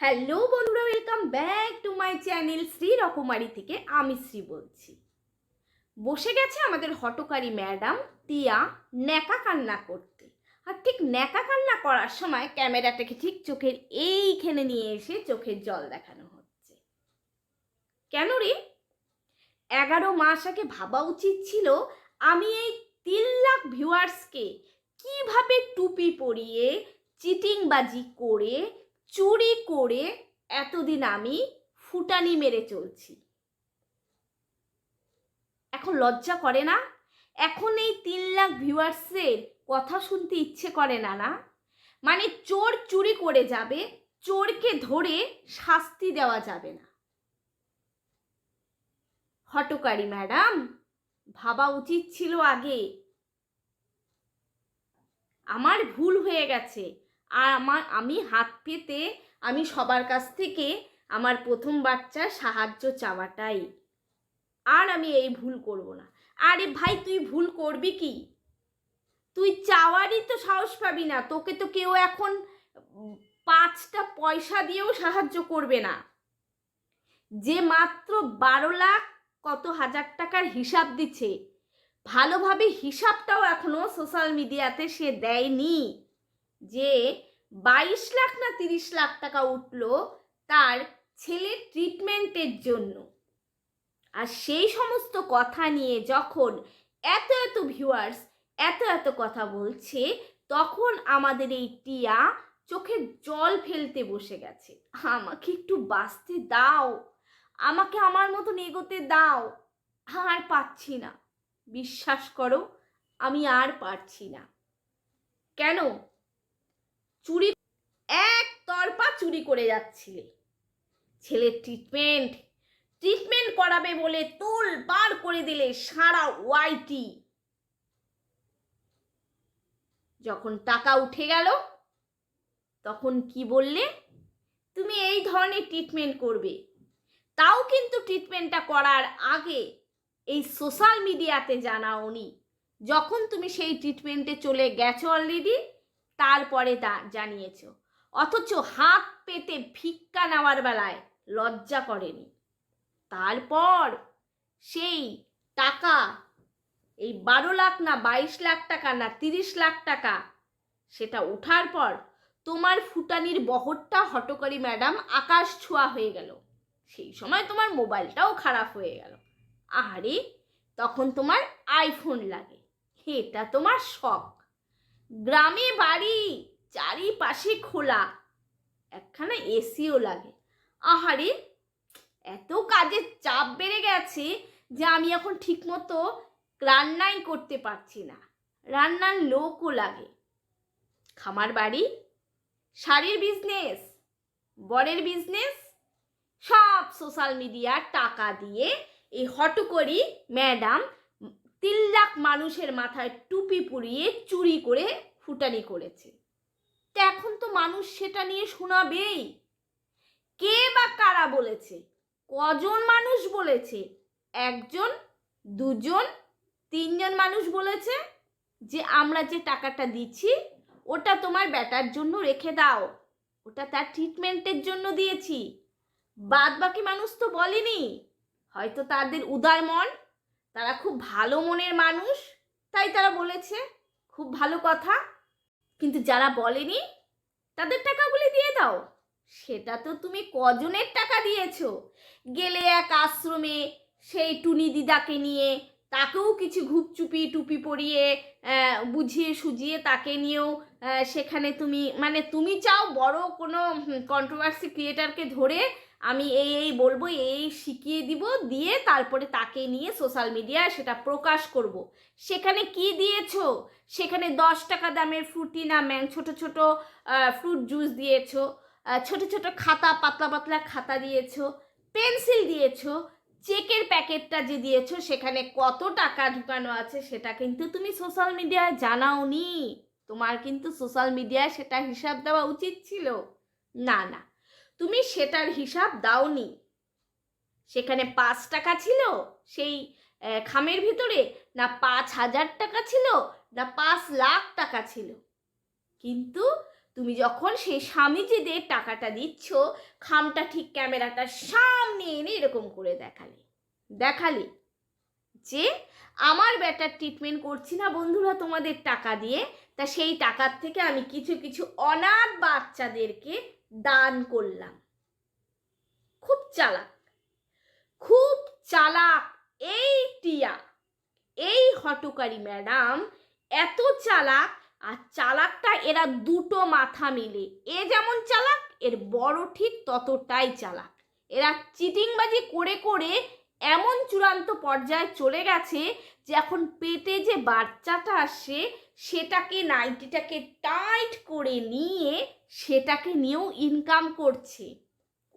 Hello বন্ধুরা welcome back to my channel Shri Rokomari থেকে আমি শ্রী বলছি। বসে গেছে আমাদের হটকারী ম্যাডাম টিয়া ন্যাকা কান্না করতে। আর ঠিক ন্যাকা কান্না করার সময় ক্যামেরাটাকে ঠিক চোখের এইখানে নিয়ে এসে চোখের জল দেখানো হচ্ছে। কেন রে? এগারো মাস আগে ভাবা উচিত ছিল আমি এই তিন লাখ ভিউয়ার্সকে কীভাবে টুপি পরিয়ে, চিটিংবাজি করে চুরি করে এতদিন আমি ফুটানি মেরে চলছি। এখন লজ্জা করে না? এখন এই তিন লাখ ভিউয়ার্সের কথা শুনতে ইচ্ছে করে না না? মানে চোর চুরি করে যাবে, চোরকে ধরে শাস্তি দেওয়া যাবে না। হটকারী ম্যাডাম, ভাবা উচিত ছিল আগে। আমার ভুল হয়ে গেছে। আর আমার, আমি হাত পেতে আমি সবার কাছ থেকে আমার প্রথম বাচ্চার সাহায্য চাওয়াটাই। আর আমি এই ভুল করব না। আরে ভাই, তুই ভুল করবি কি? তুই চাওয়ারই তো সাহস পাবি না। তোকে তো কেউ এখন পাঁচটা পয়সা দিয়েও সাহায্য করবে না। যে মাত্র বারো লাখ কত হাজার টাকার হিসাব দিচ্ছে। ভালোভাবে হিসাবটাও এখনও সোশ্যাল মিডিয়াতে সে দেয়নি। যে বাইশ লাখ না তিরিশ লাখ টাকা উঠল তার ছেলের ট্রিটমেন্টের জন্য। আর সেই সমস্ত কথা নিয়ে যখন এত এত ভিউয়ার্স এত এত কথা বলছে, তখন আমাদের এই টিয়া চোখে জল ফেলতে বসে গেছে। আমাকে একটু বাঁচতে দাও, আমাকে আমার মতন এগোতে দাও। আর পাচ্ছি না। বিশ্বাস করো, আমি আর পারছি না। কেন? চুরি এক তরপা চুরি করে যাচ্ছিলে। ছেলের ট্রিটমেন্ট ট্রিটমেন্ট করাবে বলে তোল বার করে দিলে সারা ওয়াইটি যখন টাকা উঠে গেল, তখন কি বললে? তুমি এই ধরনের ট্রিটমেন্ট করবে। তাও কিন্তু ট্রিটমেন্টটা করার আগে এই সোশ্যাল মিডিয়াতে জানাওনি। যখন তুমি সেই ট্রিটমেন্টে চলে গেছো অলরেডি তারপরে তা জানিয়েছ। অথচ হাত পেতে ভিক্ষা নেওয়ার বেলায় লজ্জা করেনি। তারপর সেই টাকা, এই বারো লাখ না বাইশ লাখ টাকা না তিরিশ লাখ টাকা, সেটা ওঠার পর তোমার ফুটানির বহরটা হটকারী ম্যাডাম আকাশ ছোঁয়া হয়ে গেল। সেই সময় তোমার মোবাইলটাও খারাপ হয়ে গেল। আরে তখন তোমার আইফোন লাগে। এটা তোমার শখ। গ্রামে বাড়ি, চারিপাশে খোলা। একখানা এসিও লাগে। আহারে, এত কাজের চাপ বেড়ে গেছে যে আমি এখন ঠিকমতো রান্নাই করতে পারছি না। রান্নার লোকও লাগে। খামার বাড়ি, শাড়ির বিজনেস বরের বিজনেস সব সোশ্যাল মিডিয়ার টাকা দিয়ে এই হটকরি ম্যাডাম তিন লাখ মানুষের মাথায় টুপি পুড়িয়ে চুরি করে ফুটানি করেছে। তা এখন তো মানুষ সেটা নিয়ে শোনাবেই। কে বা কারা বলেছে? কজন মানুষ বলেছে? একজন, দুজন, তিনজন মানুষ বলেছে যে আমরা যে টাকাটা দিচ্ছি, ওটা তোমার ব্যাটার জন্য রেখে দাও। ওটা তার ট্রিটমেন্টের জন্য দিয়েছি। বাদ বাকি মানুষ তো বলেনি। হয়তো তাদের উদার মন তারা খুব ভালো মনের মানুষ, তাই তারা বলেছে খুব ভালো কথা। কিন্তু যারা বলেনি, তাদের টাকাগুলি দিয়ে দাও। সেটা তো তুমি কজনের টাকা দিয়েছ? গেলে এক আশ্রমে সেই টুনি দিদাকে নিয়ে, তাকেও কিছু ঘুপচুপি টুপি পরিয়ে বুঝিয়ে সুজিয়ে তাকে নিয়েও সেখানে তুমি মানে তুমি চাও বড় কোনো কন্ট্রোভার্সি ক্রিয়েটারকে ধরে আমি এই এই বলব, এই শিখিয়ে দিব, দিয়ে তারপরে তাকে নিয়ে সোশ্যাল মিডিয়ায় সেটা প্রকাশ করব। সেখানে কি দিয়েছ? সেখানে দশ টাকা দামের ফ্রুটি না ম্যাং ছোট ছোট ফ্রুট জুস দিয়েছ ছোট ছোট খাতা, পাতলা পাতলা খাতা দিয়েছ পেন্সিল দিয়েছ চেকের প্যাকেটটা যে দিয়েছ, সেখানে কত টাকা ঢুকানো আছে সেটা কিন্তু তুমি সোশ্যাল মিডিয়ায় জানাওনি। তোমার কিন্তু সোশ্যাল মিডিয়ায় সেটা হিসাব দেওয়া উচিত ছিল। না না। তুমি সেটার হিসাব দাওনি। সেখানে পাঁচ টাকা ছিল, সেই খামের ভিতরে না পাঁচ হাজার টাকা ছিল, না পাঁচ লাখ টাকা ছিল। কিন্তু তুমি যখন সেই স্বামীজিদের টাকাটা দিচ্ছ, খামটা ঠিক ক্যামেরাটার সামনে এনে এরকম করে দেখালে। দেখালে যে, আমার ব্যাটার ট্রিটমেন্ট করছি না বন্ধুরা তোমাদের টাকা দিয়ে, তা সেই টাকার থেকে আমি কিছু কিছু অনাথ বাচ্চাদেরকে দান করলাম। খুব চালাক। খুব চালাক এই টিয়া। এই হটকারী ম্যাডাম এত চালাক আর চালাকটা এরা দুটো মাথা মিলে। এ যেমন চালাক, এর বড় ঠিক ততটাই চালাক। এরা চিটিংবাজি করে করে এমন চূড়ান্ত পর্যায়ে চলে গেছে যে এখন পেটে যে বাচ্চাটা আসে সেটাকে নাইটিটাকে টাইট করে নিয়ে সেটাকে নিয়েও ইনকাম করছে।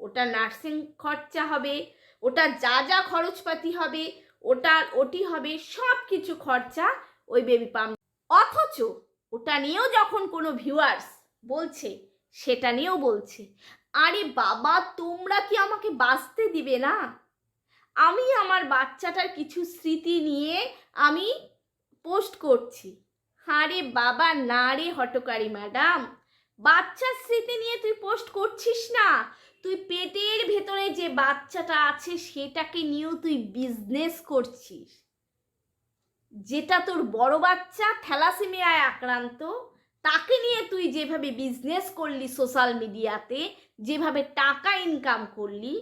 ওটা নার্সিং খরচা হবে, ওটা যা যা খরচপাতি হবে, ওটা, ওটি হবে সব কিছু খরচা ওই বেবি পাম্প অথচ ওটা নিয়েও যখন কোনো ভিউয়ার্স বলছে, সেটা নিয়েও বলছে, আরে বাবা, তোমরা কি আমাকে বাঁচতে দিবে না? আমি আমার বাচ্চাটার কিছু স্মৃতি নিয়ে আমি পোস্ট করছি। আরে বাবা, না রে হটকারী ম্যাডাম। বাচ্চার স্মৃতি নিয়ে তুই পোস্ট করছিস না? তুই পেটের ভেতরে যে বাচ্চাটা আছে, সেটাকে নিয়েও তুই বিজনেস করছিস। যেটা তোর বড় বাচ্চা, থ্যালাসেমিয়ায় আক্রান্ত, তাকে নিয়ে তুই যেভাবে বিজনেস করলি সোশ্যাল মিডিয়াতে যেভাবে টাকা ইনকাম করলি,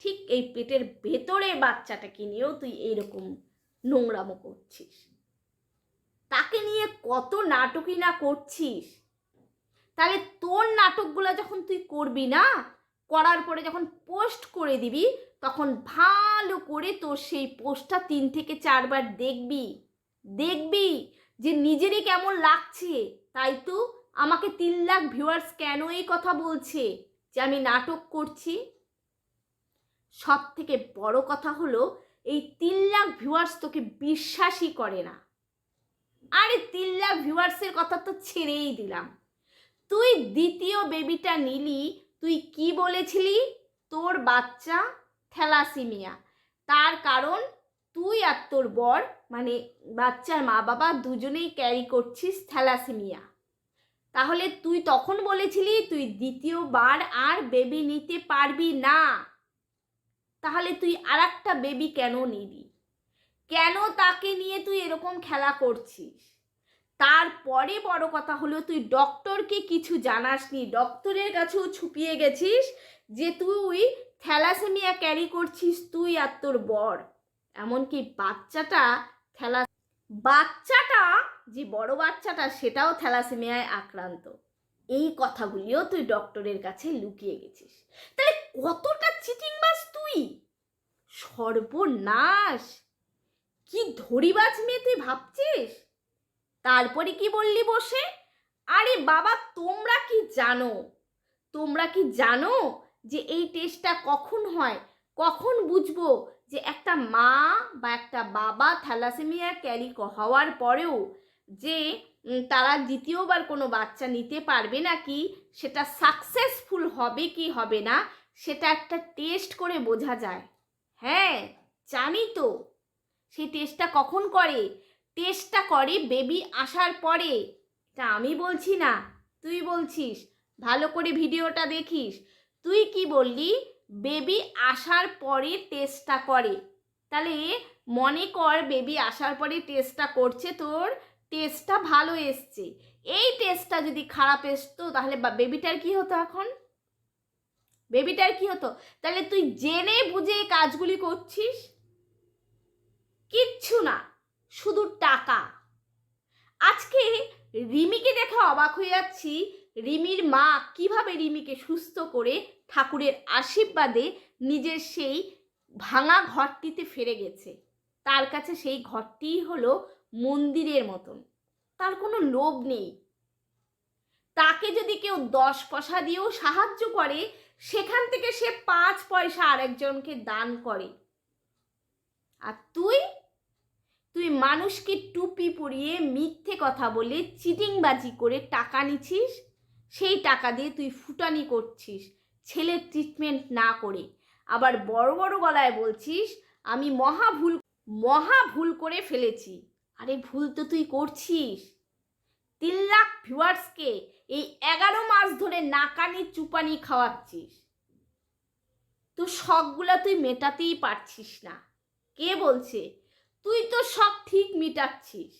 ঠিক এই পেটের ভেতরে বাচ্চাটাকে নিয়েও তুই এইরকম নোংরামো করছিস। তাকে নিয়ে কত নাটকই না করছিস? তাহলে তোর নাটকগুলো যখন তুই করবি না, করার পরে যখন পোস্ট করে দিবি, তখন ভালো করে তোর সেই পোস্টটা তিন থেকে চারবার দেখবি। দেখবি যে নিজেরই কেমন লাগছে। তাই তো আমাকে তিন লাখ ভিউয়ার্স কেন এই কথা বলছে যে আমি নাটক করছি? সব থেকে বড় কথা হলো, এই তিন লাখ ভিউয়ার্স তোকে বিশ্বাসই করে না। আরে তিন লাখ ভিউয়ার্সের কথা তো ছেড়েই দিলাম। তুই দ্বিতীয় বেবিটা নিলি, তুই কি বলেছিলি? তোর বাচ্চা থ্যালাসিমিয়া। তার কারণ তুই আর তোর বর মানে বাচ্চার মা বাবা দুজনেই ক্যারি করছিস থ্যালাসিমিয়া। তাহলে তুই তখন বলেছিলি তুই দ্বিতীয়বার আর বেবি নিতে পারবি না। তাহলে তুই আর একটা বেবি কেন নিবি? কেন তাকে নিয়ে তুই এরকম খেলা করছিস? তারপরে বড় কথা হলো, তুই ডক্টরকে কিছু জানাসনি। ডক্টরের কাছেও ছুপিয়ে গেছিস যে তুই থ্যালাসেমিয়া ক্যারি করছিস তুই আর তোর বর। এমনকি বাচ্চাটা থ্যালা, বাচ্চাটা, যে বড় বাচ্চাটা, সেটাও থ্যালাসেমিয়ায় আক্রান্ত। এই কথাগুলিও তুই ডক্টরের কাছে লুকিয়ে গেছিস। তাহলে কতটা চিটিংবাজ তুই? সর্বনাশ! কি ধরিবাজ মেয়ে তুই ভাবছিস? তারপরে কি বললি বসে? আরে বাবা, তোমরা কি জানো? তোমরা কি জানো যে এই টেস্টটা কখন হয়? কখন বুঝব যে একটা মা বা একটা বাবা থ্যালাসেমিয়া ক্যারি হওয়ার পরেও যে তারা দ্বিতীয়বার কোনো বাচ্চা নিতে পারবে নাকি, সেটা সাকসেসফুল হবে কি হবে না, সেটা একটা টেস্ট করে বোঝা যায়। হ্যাঁ জানি তো। সেই টেস্টটা কখন করে? টেস্টটা করে বেবি আসার পরে। তা আমি বলছি না, তুই বলছিস, ভালো করে ভিডিওটা দেখিস। তুই কি বললি? বেবি আসার পরে টেস্টটা করে। তাহলে মনে কর বেবি আসার পরে টেস্টটা করছে তোর টেস্টটা ভালো এসছে। এই টেস্টটা যদি খারাপ এসতো, তাহলে বেবিটার কি হতো এখন? বেবিটার কি হতো? তাহলে তুই জেনে বুঝে কাজগুলি করছিস? কিচ্ছু না, শুধু টাকা। আজকে রিমিকে দেখে অবাক হয়ে যাচ্ছি, রিমির মা কীভাবে রিমিকে সুস্থ করে ঠাকুরের আশীর্বাদে নিজের সেই ভাঙা ঘরটিতে ফিরে গেছে। তার কাছে সেই ঘরটিই হলো মন্দিরের মতন। তার কোনো লোভ নেই। তাকে যদি কেউ দশ পয়সা দিয়েও সাহায্য করে, সেখান থেকে সে পাঁচ পয়সা আরেকজনকে দান করে। আর তুই তুই মানুষকে টুপি পরিয়ে মিথ্যে কথা বলে চিটিংবাজি করে টাকা নিছিস সেই টাকা দিয়ে তুই ফুটানি করছিস, ছেলের ট্রিটমেন্ট না করে। আবার বড় বড় গলায় বলছিস, আমি মহা ভুল মহা ভুল করে ফেলেছি। আরে ভুল তো তুই করছিস। তিন লাখ ভিউয়ার্সকে এই এগারো মাস ধরে নাকানি চুপানি খাওয়াচ্ছিস। তোর শখগুলা তুই মেটাতেই পারছিস না। কে বলছে? তুই তো সব ঠিক মিটাচ্ছিস।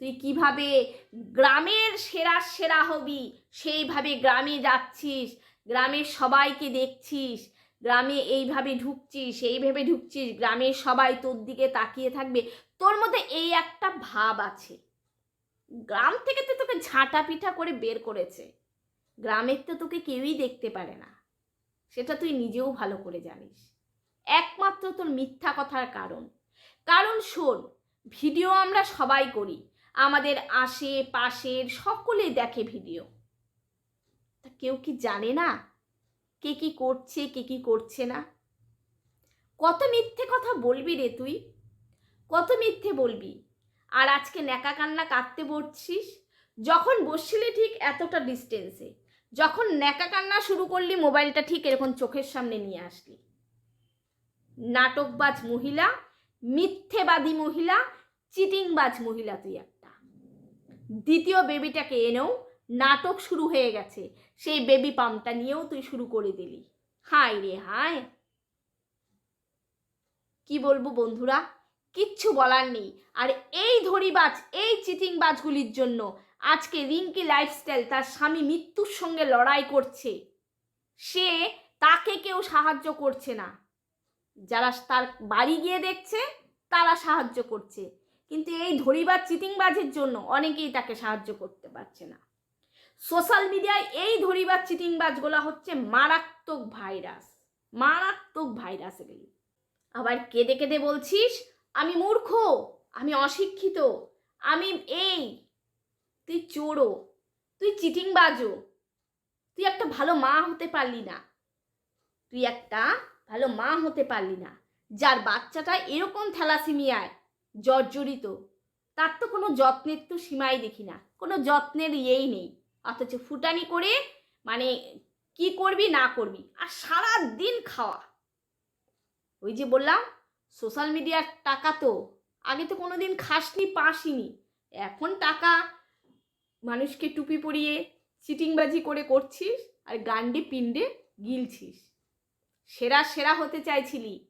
তুই কীভাবে গ্রামের সেরা সেরা হবি, সেইভাবে গ্রামে যাচ্ছিস গ্রামের সবাইকে দেখছিস, গ্রামে এইভাবে ঢুকছিস এইভাবে ঢুকছিস গ্রামের সবাই তোর দিকে তাকিয়ে থাকবে। তোর মধ্যে এই একটা ভাব আছে। গ্রাম থেকে তো তোকে ঝাঁটা পিঠা করে বের করেছে। গ্রামের তো তোকে কেউই দেখতে পারে না। সেটা তুই নিজেও ভালো করে জানিস। একমাত্র তোর মিথ্যা কথার কারণ। কারণ শোন, ভিডিও আমরা সবাই করি। আমাদের আশে পাশের সকলে দেখে ভিডিও। তা কেউ কি জানে না? কে কি করছে, কে কি করছে না? কত মিথ্যে কথা বলবি রে তুই? কত মিথ্যে বলবি? আর আজকে ন্যাকা কান্না কাঁদতে বসছিস? যখন বসছিলি ঠিক এতটা ডিস্টেন্সে যখন ন্যাকা কান্না শুরু করলি, মোবাইলটা ঠিক এরকম চোখের সামনে নিয়ে আসলি। নাটকবাজ মহিলা মিথ্যেবাদী মহিলা, চিটিংবাজ মহিলা তুই একটা। দ্বিতীয় বেবিটাকে এনেও নাটক শুরু হয়ে গেছে। সেই বেবি পাম্পটা নিয়েও তুই শুরু করে দিলি। হায় রে হায়। কি বলব বন্ধুরা? কিচ্ছু বলার নেই। আর এই ধরিবাজ এই চিটিংবাজগুলির জন্য আজকে রিঙ্কি লাইফস্টাইল তার স্বামী মৃত্যুর সঙ্গে লড়াই করছে। সে তাকে কেউ সাহায্য করছে না। যারা তার বাড়ি গিয়ে দেখছে, তারা সাহায্য করছে। কিন্তু এই ধরিবার, চিটিংবাজের জন্য অনেকেই তাকে সাহায্য করতে পারছে না। সোশ্যাল মিডিয়ায় এই ধরিবার, চিটিংবাজগুলো হচ্ছে মারাত্মক ভাইরাস মারাত্মক ভাইরাস এগুলি। আবার কেঁদে কেঁদে বলছিস, আমি মূর্খ, আমি অশিক্ষিত, আমি এই, তুই চোরো তুই চিটিংবাজও, তুই একটা ভালো মা হতে পারলি না। তুই একটা ভালো মা হতে পারলি না। যার বাচ্চাটা এরকম থ্যালাসিমিয়ায় জর্জরিত, তার তো কোনো যত্নের তো সীমাই দেখি না, কোনো যত্নের ইয়েই নেই। অথচ ফুটানি করে মানে কি করবি না করবি, আর সারা দিন খাওয়া। ওই যে বললাম, সোশ্যাল মিডিয়ার টাকা তো, আগে তো কোনো দিন খাসনি, পাসিনি। এখন টাকা মানুষকে টুপি পরিয়ে চিটিংবাজি করে করছিস, আর গান্ডে পিণ্ডে গিলছিস। সেরা সেরা হতে চাইছিলি।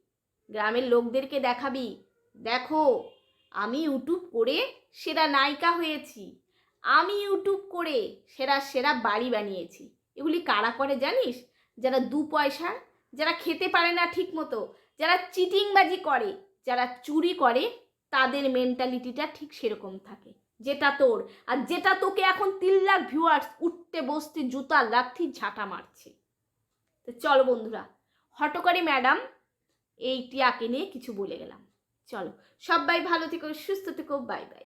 গ্রামের লোকদেরকে দেখাবি। দেখো, আমি ইউটিউব করে সেরা নায়িকা হয়েছি। আমি ইউটিউব করে সেরা সেরা বাড়ি বানিয়েছি। এগুলি কারা করে জানিস? যারা দু পয়সার যারা খেতে পারে না ঠিক মতো যারা চিটিংবাজি করে, যারা চুরি করে, তাদের মেন্টালিটিটা ঠিক সেরকম থাকে। যেটা তোর। আর যেটা তোকে এখন তিন লাখ ভিউয়ার্স উঠতে বসতে জুতা, লাথি, ঝাঁটা মারছে। তো চলো বন্ধুরা হটকারী ম্যাডাম, এই টিয়াকে নিয়ে কিছু বলে গেলাম। চলো, সবাই ভালো থেকো, সুস্থ থেকো, বাই বাই।